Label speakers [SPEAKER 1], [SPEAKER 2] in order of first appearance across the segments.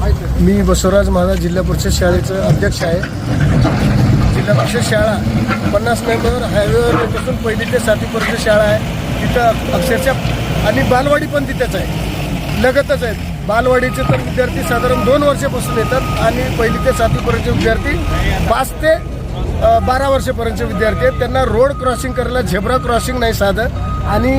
[SPEAKER 1] मी बसवराज महाराज जिल्हा परिषद शाळेचं अध्यक्ष आहे. जिल्हा परिषद शाळा पन्नास नंबर हायवेवर पासून पहिली ते सातवीपर्यंत शाळा आहे. तिथं अक्षरशः आणि बालवाडी पण तिथेच आहे. लगतच आहेत. बालवाडीचे तर विद्यार्थी साधारण दोन वर्षापासून येतात आणि पहिली ते सातवीपर्यंतचे विद्यार्थी पाच ते बारा वर्षापर्यंतचे विद्यार्थी आहेत. त्यांना रोड क्रॉसिंग करायला झेब्रा क्रॉसिंग नाही साधं आणि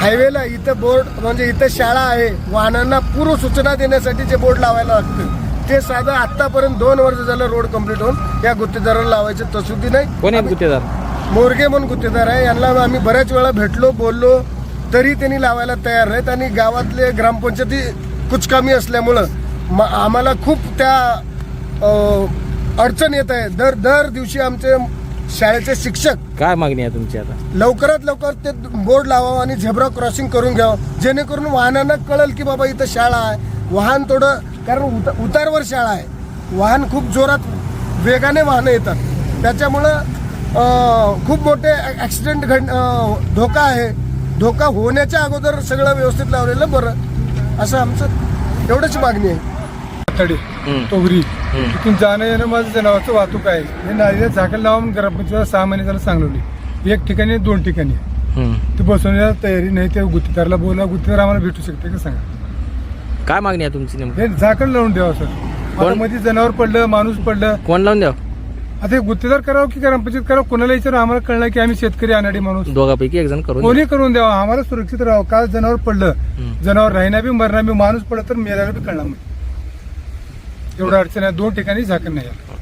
[SPEAKER 1] हायवेला इथं बोर्ड म्हणजे इथं शाळा आहे. वाहनांना पूर्व सूचना देण्यासाठी जे बोर्ड लावायला लागतं ते साधं आत्तापर्यंत दोन वर्ष झालं रोड कंप्लीट होऊन या गुत्तेदाराला लावायची तसुदी नाही.
[SPEAKER 2] कोण आहेत गुत्तेदार?
[SPEAKER 1] मोरगे म्हणून गुत्तेदार आहे. यांना आम्ही बऱ्याच वेळा भेटलो बोललो तरी त्यांनी लावायला तयार नाहीत आणि गावातले ग्रामपंचायती कुचकामी असल्यामुळं म आम्हाला खूप त्या अडचण येत आहे. दर दर दिवशी आमचे शाळेचे शिक्षक.
[SPEAKER 2] काय मागणी आहे तुमची आता?
[SPEAKER 1] लवकरात लवकर ते बोर्ड लावावं आणि झेब्रा क्रॉसिंग करून घ्यावं. जेणेकरून वाहनांना कळेल की बाबा इथं शाळा आहे. वाहन थोडं कारण उत उतारवर शाळा आहे. वाहन खूप जोरात वेगाने वाहनं येतात. त्याच्यामुळं खूप मोठे ॲक्सिडेंट घड धोका आहे. धोका होण्याच्या अगोदर सगळं व्यवस्थित लावलेलं बरं. असं आमचं एवढंच मागणी आहे.
[SPEAKER 3] तडे. तोगरी. तिथून जाणं येणं माझं जनावरचं वाहतूक आहे. हे नाळीला झाकण लावून ग्रामपंचायत सहा महिने त्याला सांगवली एक ठिकाणी दोन ठिकाणी. ती बसवण्याला तयारी नाही त्या गुत्तेदारला बोला गुत्तेदार आम्हाला भेटू शकते का सांगा.
[SPEAKER 2] काय मागणी आहे तुमची नेमकी?
[SPEAKER 3] हे झाकण लावून द्यावं सर.
[SPEAKER 2] कोण?
[SPEAKER 3] आता मध्ये जनावर पडलं माणूस पडलं.
[SPEAKER 2] कोण लावून द्या
[SPEAKER 3] आता हे गुत्तेदार करावं की ग्रामपंचायत करावं? कोणाला विचारू? आम्हाला कळलं की आम्ही शेतकरी अनाडी माणूस.
[SPEAKER 2] दोघापैकी एक जण करून.
[SPEAKER 3] कोणी करून द्यावं? आम्हाला सुरक्षित राहावं. काल जनावर पडलं?
[SPEAKER 2] हम्म.
[SPEAKER 3] जनावर राहिना बी मरणा बी माणूस पडलं तर मेल्याला बी कळणार नाही. एवढं अडचण आहे दोन ठिकाणी झाकण नाही आहे.